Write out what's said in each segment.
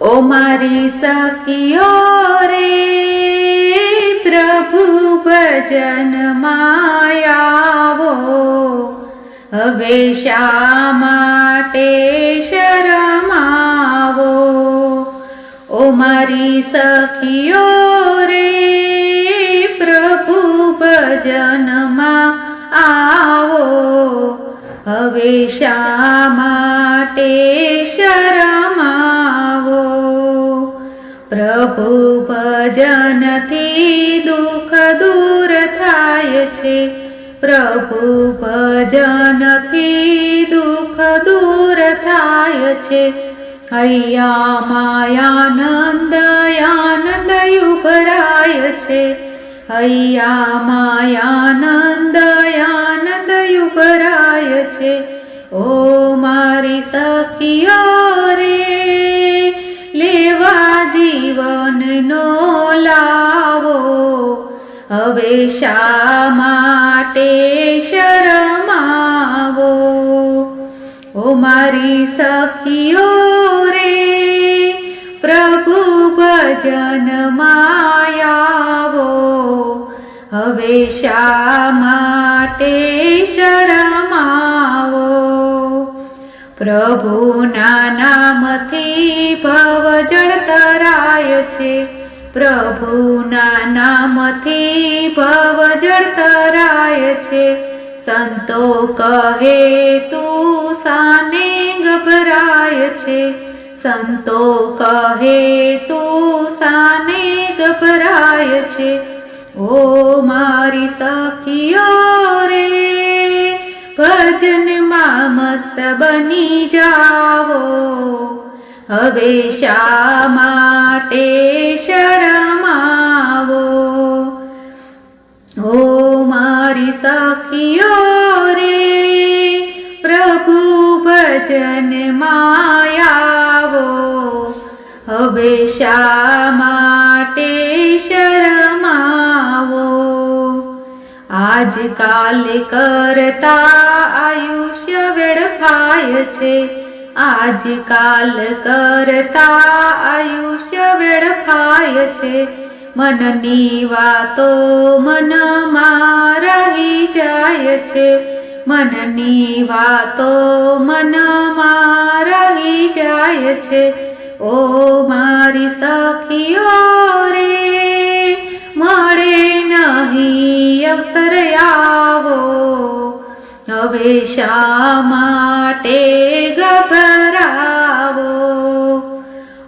ઓ મારી સખીઓ રે, પ્રભુ ભજન માયાવો હવે શા માટે શરમાવો? ઓ મારી સખીઓ રે, પ્રભુ ભજનમાં હવે શા માટે શરમાવો? પ્રભુ ભજનથી દુઃખ દૂર થાય છે. પ્રભુ ભજનથી દુઃખ દૂર થાય છે. હૈયા માયાનંદ, આનંદ યુભરાય છે. હૈયા માયાનંદ યુભરાય છે. ઓ મારી સખીઓ રે, લેવા જીવનનો લાવો. હવે શા માટે શરમાવો? ઓ મારી સખીઓ રે, પ્રભુ ભજન માયાવો હવે શા માટે શરમાવો પ્રભુના નામથી ભવ જળ તરાય છે પ્રભુના નામથી ભવ જળ તરાય છે સંતો કહે તું સાને ગભરાય છે સંતો કહે તું સાને ગભરાય છે ઓ મારી સખીઓ રે ભજનમાં મસ્ત બની જાવો હવે શા માટે શરમાવો ઓ મારી સખીઓ રે પ્રભુ ભજન માયાવો હવે શા માટે શરમાવો આજકાલ કરતા આયુષ્ય વેડફાય છે. આજકાલ કરતા આયુષ્ય વેડફાય છે. મનની વાતો મનમાં રહી જાય છે. મનની વાતો મનમાં રહી જાય છે. ઓ મારી સખીઓ હવે શા માટે ગભરાવો?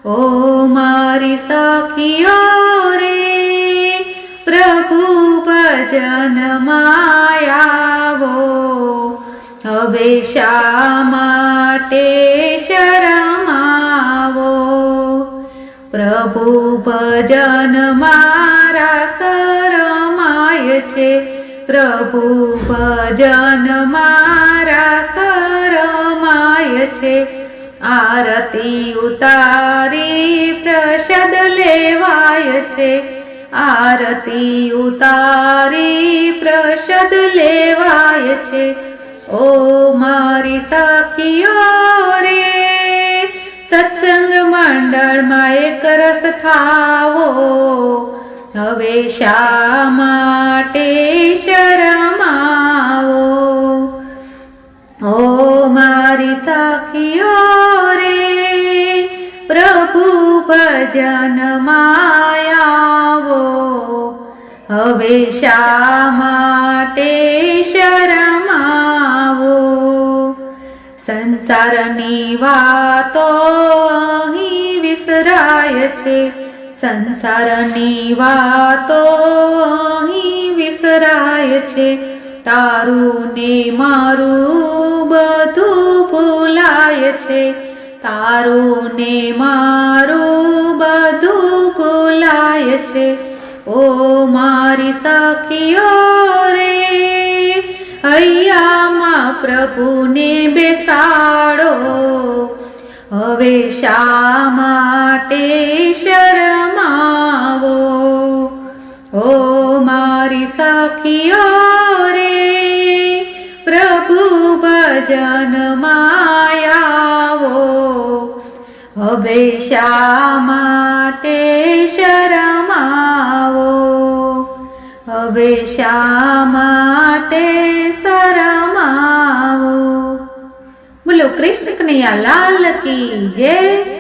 ઓ મારી સખીઓ રે, પ્રભુ ભજન માયાવો. હવે શા માટે શરમાવો? પ્રભુ ભજન મારા શરમાય છે. પ્રભુ ભજન મારા સરમાય છે. આરતી ઉતારી પ્રસાદ લેવાય છે. આરતી ઉતારી પ્રસાદ લેવાય છે. ઓ મારી સાખીઓ રે, સત્સંગ મંડળમાં એક રસ થાવો. હવે શા માટે શરમાવો? ઓ મારી સખીઓ રે, પ્રભુ ભજન માયાવો. હવે શા માટે શરમાવો? સંસારની વાતો અહીં વિસરાય છે. સંસારની વાતો અહીં વિસરાય છે. તારું ને મારું બધું ભૂલાય છે. તારું ને મારું બધું ભૂલાય છે. ઓ મારી સખીઓ રે, હૈયામાં પ્રભુને હવે શા માટે શરમાવો? ઓ મારી સખીઓ રે ભજન માયાવો. હવે શા માટે શરમાવો? હવે શા કનૈયા લાલ કી જય.